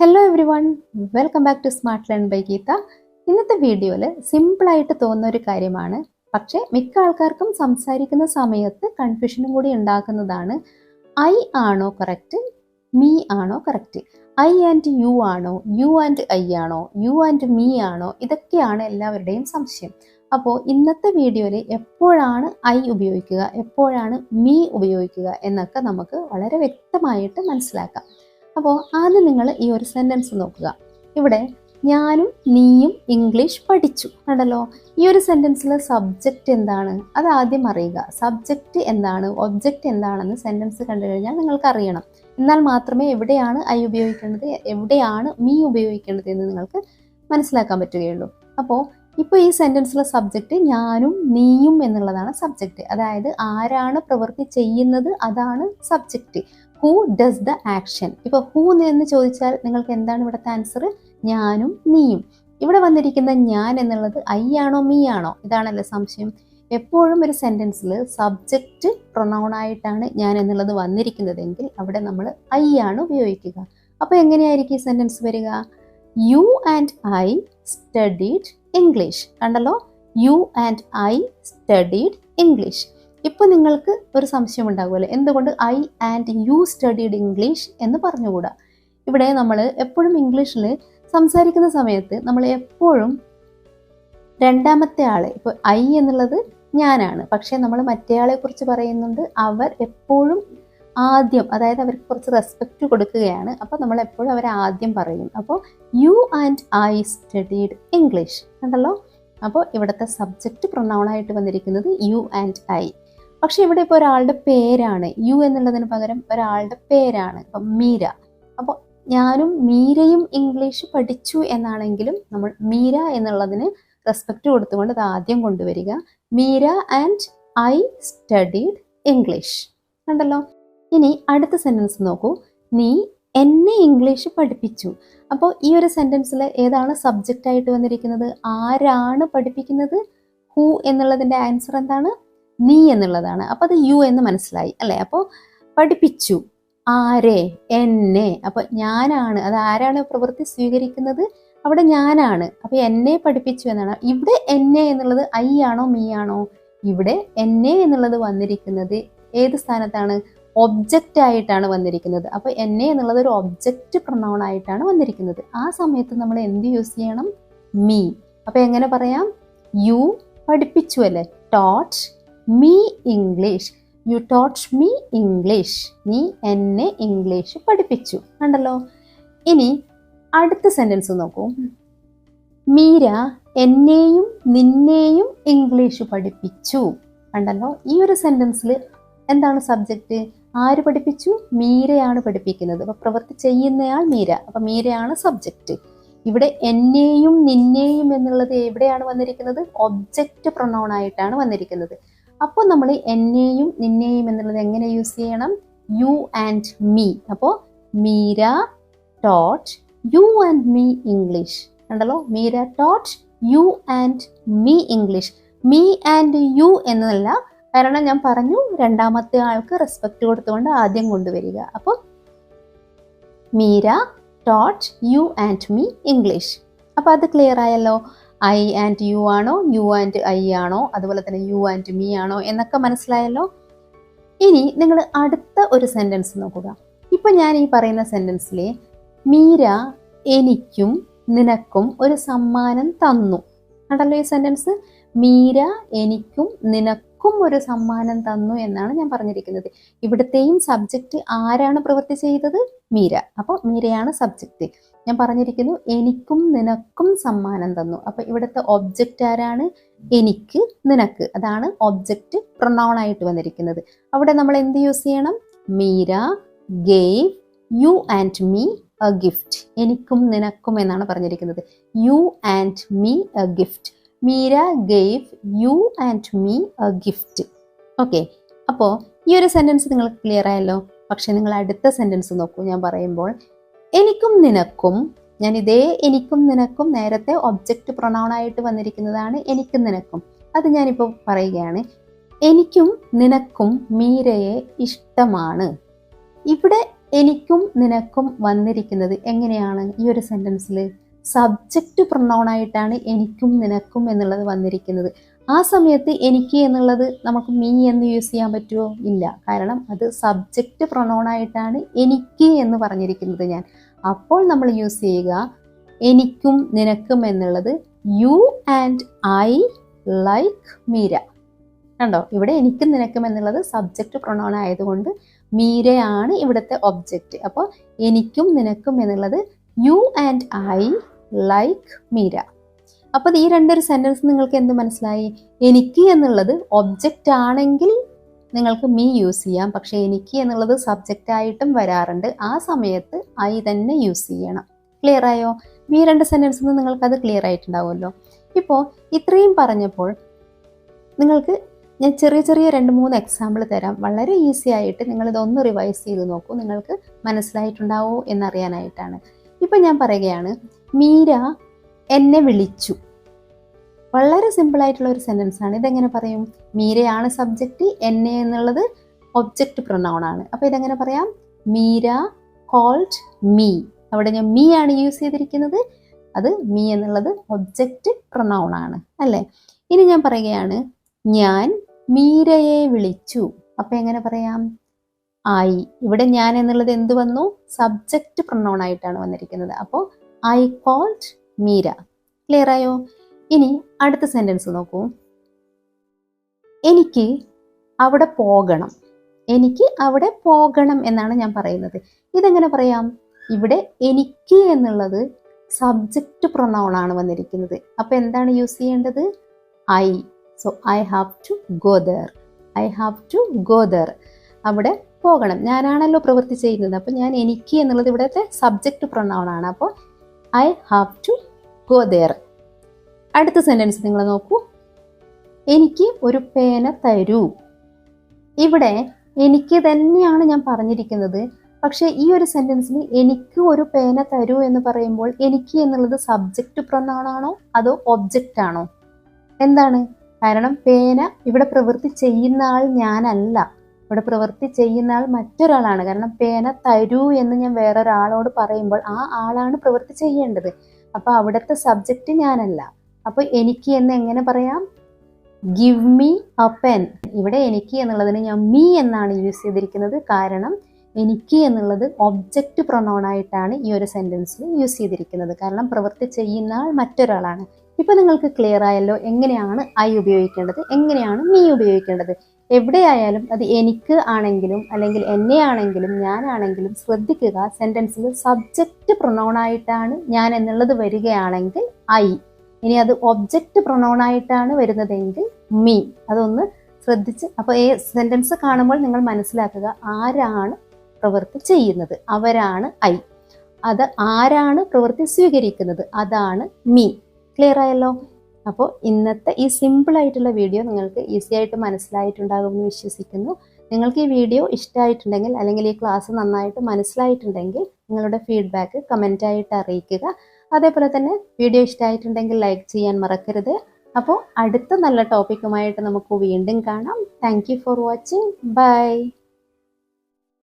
Hello everyone welcome back to smart learn by Geetha ഇന്നത്തെ വീഡിയോയിൽ സിമ്പിളായിട്ട് തോന്നുന്ന ഒരു കാര്യമാണ്. പക്ഷേ മിക്ക ആൾക്കാർക്കും സംസാരിക്കുന്ന സമയത്ത് കൺഫ്യൂഷനും കൂടി ഉണ്ടാക്കുന്നതാണ്. ഐ ആണോ കറക്റ്റ് മീ ആണോ കറക്റ്റ് ഐ ആൻഡ് യു ആണോ? യു ആൻഡ് ഐ ആണോ? യു ആൻഡ് മീ ആണോ? ഇതൊക്കെയാണ് എല്ലാവരുടെയും സംശയം. അപ്പോൾ ഇന്നത്തെ വീഡിയോയിൽ എപ്പോഴാണ് ഐ ഉപയോഗിക്കുക? എപ്പോഴാണ് മീ ഉപയോഗിക്കുക? എന്നൊക്കെ നമുക്ക് വളരെ വ്യക്തമായിട്ട് മനസ്സിലാക്കാം. അപ്പോൾ ആദ്യം നിങ്ങൾ ഈ ഒരു സെന്റൻസ് നോക്കുക. ഇവിടെ ഞാനും നീയും ഇംഗ്ലീഷ് പഠിച്ചു. കണ്ടല്ലോ? ഈ ഒരു സെന്റൻസിലെ സബ്ജക്റ്റ് എന്താണ്? അത് ആദ്യം അറിയുക. സബ്ജക്റ്റ് എന്താണ്? ഒബ്ജക്റ്റ് എന്താണെന്ന് സെന്റൻസ് കണ്ടു കഴിഞ്ഞാൽ നിങ്ങൾക്ക് അറിയണം. എന്നാൽ മാത്രമേ എവിടെയാണ് ഐ ഉപയോഗിക്കേണ്ടത്? എവിടെയാണ് മീ ഉപയോഗിക്കേണ്ടത് എന്ന് നിങ്ങൾക്ക് മനസ്സിലാക്കാൻ പറ്റുകയുള്ളൂ. അപ്പോൾ ഇപ്പോൾ ഈ സെന്റൻസിലെ സബ്ജക്റ്റ് ഞാനും നീയും എന്നുള്ളതാണ് സബ്ജക്റ്റ് അതായത് ആരാണ് പ്രവൃത്തി ചെയ്യുന്നത്? അതാണ് subject who does the action ഇപ്പോൾ ഹൂ എന്ന് ചോദിച്ചാൽ നിങ്ങൾക്ക് എന്താണ് ഇവിടുത്തെ ആൻസർ ഞാനും നീയും. ഇവിടെ വന്നിരിക്കുന്ന ഞാൻ എന്നുള്ളത് ഐ ആണോ മീ ആണോ? ഇതാണല്ലോ സംശയം. എപ്പോഴും ഒരു സെന്റൻസിൽ സബ്ജക്റ്റ് പ്രൊണൗണായിട്ടാണ് ഞാൻ എന്നുള്ളത് വന്നിരിക്കുന്നതെങ്കിൽ അവിടെ നമ്മൾ ഐ ആണ് ഉപയോഗിക്കുക. അപ്പോൾ എങ്ങനെയായിരിക്കും ഈ സെന്റൻസ് വരിക? You and I studied English കണ്ടല്ലോ? You and I studied English ഇപ്പോൾ നിങ്ങൾക്ക് ഒരു സംശയം ഉണ്ടാകുമല്ലോ? എന്തുകൊണ്ട് I and you studied English എന്ന് പറഞ്ഞുകൂടാ? ഇവിടെ നമ്മൾ എപ്പോഴും ഇംഗ്ലീഷിൽ സംസാരിക്കുന്ന സമയത്ത് നമ്മൾ എപ്പോഴും രണ്ടാമത്തെ ആളെ ഇപ്പോൾ ഐ എന്നുള്ളത് ഞാനാണ്. പക്ഷേ നമ്മൾ മറ്റേയാളെ കുറിച്ച് പറയുന്നുണ്ട്. അവർ എപ്പോഴും ആദ്യം അതായത് അവർക്ക് കുറച്ച് റെസ്പെക്റ്റ് കൊടുക്കുകയാണ്. അപ്പോൾ നമ്മൾ എപ്പോഴും അവരെ ആദ്യം പറയും. അപ്പോൾ you and I studied English കണ്ടല്ലോ? അപ്പോൾ ഇവിടുത്തെ സബ്ജക്റ്റ് പ്രൊണൗണായിട്ട് വന്നിരിക്കുന്നത് യു ആൻഡ് ഐ പക്ഷെ ഇവിടെ ഇപ്പോൾ ഒരാളുടെ പേരാണ്. യു എന്നുള്ളതിന് പകരം ഒരാളുടെ പേരാണ്. ഇപ്പം മീര. അപ്പോൾ ഞാനും മീരയും ഇംഗ്ലീഷ് പഠിച്ചു എന്നാണെങ്കിലും നമ്മൾ മീര എന്നുള്ളതിന് റെസ്പെക്റ്റ് കൊടുത്തുകൊണ്ട് അത് ആദ്യം കൊണ്ടുവരിക. Meera and I studied English കണ്ടല്ലോ? ഇനി അടുത്ത സെന്റൻസ് നോക്കൂ. നീ എന്നെ ഇംഗ്ലീഷ് പഠിപ്പിച്ചു. അപ്പോൾ ഈ ഒരു സെന്റൻസിൽ ഏതാണ് സബ്ജക്റ്റ് ആയിട്ട് വന്നിരിക്കുന്നത്? ആരാണ് പഠിപ്പിക്കുന്നത്? ഹൂ എന്നുള്ളതിന്റെ ആൻസർ എന്താണ്? നീ എന്നുള്ളതാണ്. അപ്പോൾ അത് യു എന്ന് മനസ്സിലായി അല്ലേ? അപ്പോൾ പഠിപ്പിച്ചു. ആരെ? എന്നെ. അപ്പോൾ ഞാനാണ്. അത് ആരാണ് പ്രവൃത്തി സ്വീകരിക്കുന്നത്? അവിടെ ഞാനാണ്. അപ്പോൾ എന്നെ പഠിപ്പിച്ചു എന്നാണ്. ഇവിടെ എന്നെ എന്നുള്ളത് ഐ ആണോ മീ ആണോ? ഇവിടെ എന്നെ എന്നുള്ളത് വന്നിരിക്കുന്നത് ഏത് സ്ഥാനത്താണ്? ഒബ്ജക്റ്റ് ആയിട്ടാണ് വന്നിരിക്കുന്നത്. അപ്പോൾ എന്നെ എന്നുള്ളത് ഒരു ഒബ്ജക്റ്റ് പ്രൊണൗൺ ആയിട്ടാണ് വന്നിരിക്കുന്നത്. ആ സമയത്ത് നമ്മൾ എന്ത് യൂസ് ചെയ്യണം? മീ. അപ്പോൾ എങ്ങനെ പറയാം? യു പഠിപ്പിച്ചു അല്ലേ? Taught me English you taught me English നീ എന്നെ ഇംഗ്ലീഷ് പഠിപ്പിച്ചു. കണ്ടല്ലോ? ഇനി അടുത്ത സെന്റൻസ് നോക്കൂ. മീര എന്നെയും നിന്നെയും ഇംഗ്ലീഷ് പഠിപ്പിച്ചു. കണ്ടല്ലോ? ഈ ഒരു സെന്റൻസിൽ എന്താണ് സബ്ജക്റ്റ് ആര് പഠിപ്പിച്ചു? മീരയാണ് പഠിപ്പിക്കുന്നത്. അപ്പോൾ പ്രവൃത്തി ചെയ്യുന്നയാൾ മീര. അപ്പോൾ മീരയാണ് സബ്ജക്റ്റ് ഇവിടെ എന്നെയും നിന്നെയും എന്നുള്ളത് എവിടെയാണ് വന്നിരിക്കുന്നത്? ഒബ്ജക്റ്റ് പ്രൊണൗൺ ആയിട്ടാണ് വന്നിരിക്കുന്നത്. അപ്പോൾ നമ്മൾ എന്നെയും നിന്നെയും എന്നുള്ളത് എങ്ങനെ യൂസ് ചെയ്യണം? യു ആൻഡ് മീ അപ്പോൾ Meera taught you and me English കണ്ടല്ലോ? Meera taught you and me English me and you എന്നല്ല. കാരണം ഞാൻ പറഞ്ഞു രണ്ടാമത്തെ ആൾക്ക് റെസ്പെക്റ്റ് കൊടുത്തുകൊണ്ട് ആദ്യം കൊണ്ടുവരിക. അപ്പോൾ Meera taught you and me English അപ്പോൾ അത് ക്ലിയർ ആയല്ലോ? ഐ ആൻഡ് യു ആണോ? യു ആൻഡ് ഐ ആണോ? അതുപോലെ തന്നെ യു ആൻഡ് മീ ആണോ? എന്നൊക്കെ മനസ്സിലായല്ലോ? ഇനി നിങ്ങൾ അടുത്ത ഒരു സെന്റൻസ് നോക്കുക. ഇപ്പം ഞാൻ ഈ പറയുന്ന സെന്റൻസിൽ മീര എനിക്കും നിനക്കും ഒരു സമ്മാനം തന്നു. കണ്ടല്ലോ ഈ സെന്റൻസ് മീര എനിക്കും നിനക്കും ഒരു സമ്മാനം തന്നു എന്നാണ് ഞാൻ പറഞ്ഞിരിക്കുന്നത്. ഇവിടുത്തെയും സബ്ജക്റ്റ് ആരാണ് പ്രവൃത്തി ചെയ്തത്? മീര. അപ്പോൾ മീരയാണ് സബ്ജക്റ്റ് ഞാൻ പറഞ്ഞിരിക്കുന്നു എനിക്കും നിനക്കും സമ്മാനം തന്നു. അപ്പോൾ ഇവിടുത്തെ ഒബ്ജക്റ്റ് ആരാണ്? എനിക്ക് നിനക്ക്. അതാണ് ഒബ്ജക്റ്റ് പ്രൊണൗൺ ആയിട്ട് വന്നിരിക്കുന്നത്. അവിടെ നമ്മൾ എന്ത് യൂസ് ചെയ്യണം? Meera gave you and me a gift എനിക്കും നിനക്കും എന്നാണ് പറഞ്ഞിരിക്കുന്നത്. You and me a gift Meera gave you and me a gift okay അപ്പോൾ ഈ ഒരു സെന്റൻസ് നിങ്ങൾക്ക് ക്ലിയർ ആയല്ലോ? പക്ഷെ നിങ്ങൾ അടുത്ത സെന്റൻസ് നോക്കൂ. ഞാൻ പറയുമ്പോൾ എനിക്കും നിനക്കും ഞാൻ ഇതേ എനിക്കും നിനക്കും നേരത്തെ ഒബ്ജക്റ്റ് പ്രൊണൗൺ ആയിട്ട് വന്നിരിക്കുന്നതാണ് എനിക്കും നിനക്കും. അത് ഞാനിപ്പോൾ പറയുകയാണ്. എനിക്കും നിനക്കും മീരയെ ഇഷ്ടമാണ്. ഇവിടെ എനിക്കും നിനക്കും വന്നിരിക്കുന്നത് എങ്ങനെയാണ് ഈ ഒരു സെന്റൻസിൽ സബ്ജക്റ്റ് പ്രൊണൗൺ ആയിട്ടാണ് എനിക്കും നിനക്കും എന്നുള്ളത് വന്നിരിക്കുന്നത്. ആ സമയത്ത് എനിക്ക് എന്നുള്ളത് നമുക്ക് മീ എന്ന് യൂസ് ചെയ്യാൻ പറ്റുമോ ഇല്ല. കാരണം അത് സബ്ജക്റ്റ് പ്രൊണോൺ ആയിട്ടാണ് എനിക്ക് എന്ന് പറഞ്ഞിരിക്കുന്നത് ഞാൻ. അപ്പോൾ നമ്മൾ യൂസ് ചെയ്യുക എനിക്കും നിനക്കും എന്നുള്ളത് you and I like Meera. കണ്ടോ? ഇവിടെ എനിക്കും നിനക്കും എന്നുള്ളത് സബ്ജക്റ്റ് പ്രൊണോൺ ആയതുകൊണ്ട് മീരയാണ് ഇവിടുത്തെ ഒബ്ജക്റ്റ് അപ്പോൾ എനിക്കും നിനക്കും എന്നുള്ളത് you and I like Meera. അപ്പോൾ ഈ രണ്ടൊരു സെന്റൻസ് നിങ്ങൾക്ക് എന്ത് മനസ്സിലായി? എനിക്ക് എന്നുള്ളത് ഒബ്ജക്റ്റ് ആണെങ്കിൽ നിങ്ങൾക്ക് മീ യൂസ് ചെയ്യാം. പക്ഷേ എനിക്ക് എന്നുള്ളത് സബ്ജക്റ്റ് ആയിട്ടും വരാറുണ്ട്. ആ സമയത്ത് ഐ തന്നെ യൂസ് ചെയ്യണം. ക്ലിയർ ആയോ? ഈ രണ്ട് സെന്റൻസിൽ നിങ്ങൾക്കത് ക്ലിയർ ആയിട്ടുണ്ടാവുമല്ലോ. ഇപ്പോൾ ഇത്രയും പറഞ്ഞപ്പോൾ നിങ്ങൾക്ക് ഞാൻ ചെറിയ ചെറിയ രണ്ട് മൂന്ന് എക്സാമ്പിൾ തരാം. വളരെ ഈസി ആയിട്ട് നിങ്ങളിതൊന്ന് റിവൈസ് ചെയ്ത് നോക്കൂ. നിങ്ങൾക്ക് മനസ്സിലായിട്ടുണ്ടാവോ എന്നറിയാനായിട്ടാണ്. ഇപ്പം ഞാൻ പറയുകയാണ് മീര എന്നെ വിളിച്ചു. വളരെ സിമ്പിൾ ആയിട്ടുള്ള ഒരു സെന്റൻസ് ആണ്. ഇതെങ്ങനെ പറയും? മീരയാണ് സബ്ജക്റ്റ് എന്നെ എന്നുള്ളത് ഒബ്ജക്റ്റ് പ്രൊനൗൺ ആണ്. അപ്പോൾ ഇതെങ്ങനെ പറയാം? മീര കോൾഡ് മീ അവിടെ ഞാൻ മീ ആണ് യൂസ് ചെയ്തിരിക്കുന്നത്. അത് മീ എന്നുള്ളത് ഒബ്ജക്റ്റ് പ്രൊനൗൺ ആണ്. അല്ലേ? ഇനി ഞാൻ പറയുകയാണ്. ഞാൻ മീരയെ വിളിച്ചു. അപ്പോൾ എങ്ങനെ പറയാം? ആയി ഇവിടെ ഞാൻ എന്നുള്ളത് എന്ത് വന്നു? സബ്ജക്റ്റ് പ്രൊനൗൺ ആയിട്ടാണ് വന്നിരിക്കുന്നത്. അപ്പോൾ ഐ കോൾഡ് മീര. ക്ലിയർ ആയോ ഇനി അടുത്ത സെന്റൻസ് നോക്കൂ. എനിക്ക് അവിടെ പോകണം. എനിക്ക് അവിടെ പോകണം എന്നാണ് ഞാൻ പറയുന്നത്. ഇതെങ്ങനെ പറയാം? ഇവിടെ എനിക്ക് എന്നുള്ളത് സബ്ജക്റ്റ് പ്രൊണൗണാണ് വന്നിരിക്കുന്നത്. അപ്പൊ എന്താണ് യൂസ് ചെയ്യേണ്ടത്? I so I have to go there I have to go there അവിടെ പോകണം. ഞാനാണല്ലോ പ്രവൃത്തി ചെയ്യുന്നത്. അപ്പോൾ ഞാൻ എനിക്ക് എന്നുള്ളത് ഇവിടുത്തെ സബ്ജക്റ്റ് പ്രൊണൗണാണ് അപ്പോൾ I have to go there. അടുത്ത സെന്റൻസ് നിങ്ങൾ നോക്കൂ. എനിക്ക് ഒരു പേന തരൂ. ഇവിടെ എനിക്ക് തന്നെയാണ് ഞാൻ പറഞ്ഞിരിക്കുന്നത്. പക്ഷേ ഈ ഒരു സെന്റൻസിൽ എനിക്ക് ഒരു പേന തരൂ എന്ന് പറയുമ്പോൾ എനിക്ക് എന്നുള്ളത് സബ്ജക്റ്റ് പ്രൊനൗണാണോ അതോ ഒബ്ജക്റ്റ് ആണോ? എന്താണ്? കാരണം പേന ഇവിടെ പ്രവൃത്തി ചെയ്യുന്ന ആൾ ഞാനല്ല. ഇവിടെ പ്രവൃത്തി ചെയ്യുന്ന ആൾ മറ്റൊരാളാണ്. കാരണം പേന തരൂ എന്ന് ഞാൻ വേറൊരാളോട് പറയുമ്പോൾ ആ ആളാണ് പ്രവൃത്തി ചെയ്യേണ്ടത്. അപ്പോൾ അവിടുത്തെ സബ്ജക്റ്റ് ഞാനല്ല. അപ്പോൾ എനിക്ക് എന്ന് എങ്ങനെ പറയാം? ഗിവ് മീ അ പെൻ ഇവിടെ എനിക്ക് എന്നുള്ളതിന് ഞാൻ മീ എന്നാണ് യൂസ് ചെയ്തിരിക്കുന്നത്. കാരണം എനിക്ക് എന്നുള്ളത് ഒബ്ജക്റ്റ് പ്രൊണോണായിട്ടാണ് ഈ ഒരു സെന്റൻസിൽ യൂസ് ചെയ്തിരിക്കുന്നത്. കാരണം പ്രവൃത്തി ചെയ്യുന്ന ആൾ മറ്റൊരാളാണ്. ഇപ്പൊ നിങ്ങൾക്ക് ക്ലിയർ ആയല്ലോ എങ്ങനെയാണ് ഐ ഉപയോഗിക്കേണ്ടത് എങ്ങനെയാണ് മീ ഉപയോഗിക്കേണ്ടത്. എവിടെയായാലും അത് എനിക്ക് ആണെങ്കിലും അല്ലെങ്കിൽ എന്നെ ആണെങ്കിലും ഞാനാണെങ്കിലും ശ്രദ്ധിക്കുക സെന്റൻസിൽ സബ്ജക്റ്റ് പ്രൊനൗൺ ആയിട്ടാണ് ഞാൻ എന്നുള്ളത് വരികയാണെങ്കിൽ ഐ ഇനി അത് ഒബ്ജക്റ്റ് പ്രൊനൗൺ ആയിട്ടാണ് വരുന്നതെങ്കിൽ മീ അതൊന്ന് ശ്രദ്ധിച്ച് അപ്പോൾ ഈ സെന്റൻസ് കാണുമ്പോൾ നിങ്ങൾ മനസ്സിലാക്കുക ആരാണ് പ്രവൃത്തി ചെയ്യുന്നത്. അവരാണ് ഐ അത് ആരാണ് പ്രവൃത്തി സ്വീകരിക്കുന്നത്? അതാണ് മീ ക്ലിയർ ആയല്ലോ അപ്പോൾ ഇന്നത്തെ ഈ സിമ്പിൾ ആയിട്ടുള്ള വീഡിയോ നിങ്ങൾക്ക് ഈസി ആയിട്ട് മനസ്സിലായിട്ടുണ്ടാകുമെന്ന് വിശ്വസിക്കുന്നു. നിങ്ങൾക്ക് ഈ വീഡിയോ ഇഷ്ടമായിട്ടുണ്ടെങ്കിൽ അല്ലെങ്കിൽ ഈ ക്ലാസ് നന്നായിട്ട് മനസ്സിലായിട്ടുണ്ടെങ്കിൽ നിങ്ങളുടെ ഫീഡ്ബാക്ക് കമന്റായിട്ട് അറിയിക്കുക. അതേപോലെ തന്നെ വീഡിയോ ഇഷ്ടമായിട്ടുണ്ടെങ്കിൽ ലൈക്ക് ചെയ്യാൻ മറക്കരുത്. അപ്പോൾ അടുത്ത നല്ല ടോപ്പിക്കുമായിട്ട് നമുക്ക് വീണ്ടും കാണാം. Thank for watching bye